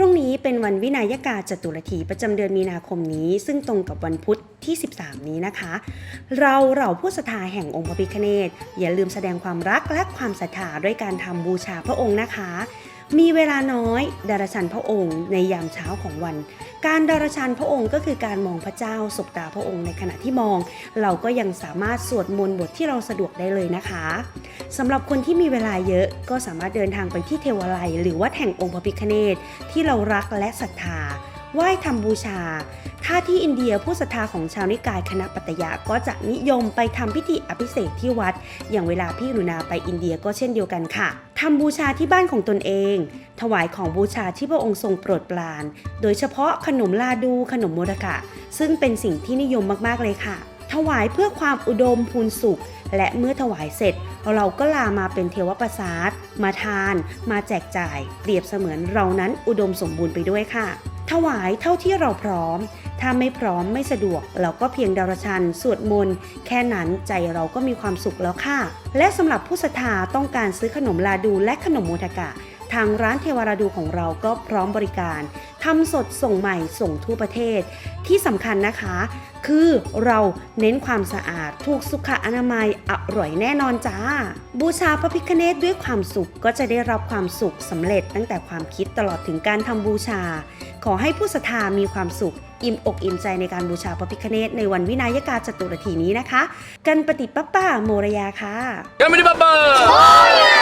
รุ่งนี้เป็นวันวินัยกาจตุรถีประจำเดือนมีนาคมนี้ ซึ่งตรงกับวันพุธที่ 13 นี้นะคะ เราเหล่าผู้ศรัทธาแห่งองค์พระพิฆเนศอย่าลืมแสดงความรักและความศรัทธาด้วยการทำบูชาพระองค์นะคะ มีเวลาน้อยดารชันพระองค์ในยามเช้าของวัน การดารชันพระองค์ก็คือการมองพระเจ้าสบตาพระองค์ในขณะที่มอง เราก็ยังสามารถสวดมนต์บทที่เราสะดวกได้เลยนะคะสำหรับคนที่มีเวลาเยอะก็สามารถเดินทางไปที่เทวาลัยหรือวัดแห่งองค์พระพิฆเนศที่เรารักและศรัทธาไหว้ทำบูชา ถ้าที่อินเดียผู้ศรัทธาของชาวนิกายคณะปัตยะก็จะนิยมไปทำพิธีอภิเษกที่วัด อย่างเวลาพี่หนูนาไปอินเดียก็เช่นเดียวกันค่ะทำบูชาที่บ้านของตนเอง ถวายของบูชาที่พระองค์ทรงโปรดปราน โดยเฉพาะขนมลาดูขนมโมดกะ ซึ่งเป็นสิ่งที่นิยมมากๆเลยค่ะ ถวายเพื่อความอุดมพูนสุข และเมื่อถวายเสร็จ เราก็ลามาเป็นเทวประสาทมาทาน มาแจกจ่าย เปรียบเสมือนเรานั้นอุดมสมบูรณ์ไปด้วยค่ะ ถวายเท่าที่เราพร้อม ถ้าไม่พร้อมไม่สะดวก เราก็เพียงดารชัน สวดมนต์ แค่นั้นใจเราก็มีความสุขแล้วค่ะ และสำหรับผู้ศรัทธาต้องการซื้อขนมลาดูและขนมโมทากะ ทางร้านเทวราดูของเราก็พร้อมบริการทำสดส่งใหม่ส่งทั่วประเทศ ที่สำคัญนะคะ คือเราเน้นความสะอาดถูกสุขอนามัยอร่อยแน่นอนจ้า บูชาพระพิฆเนศด้วยความสุขก็จะได้รับความสุขสำเร็จตั้งแต่ความคิดตลอดถึงการทำบูชา ขอให้ผู้ศรัทธามีความสุข อิ่มอกอิ่มใจในการบูชาพระพิฆเนศในวันวินัยกาจตุรถีนี้นะคะ กันปฏิปปป้าโมรยาค่ะ Gamma di babba! Gamma muti!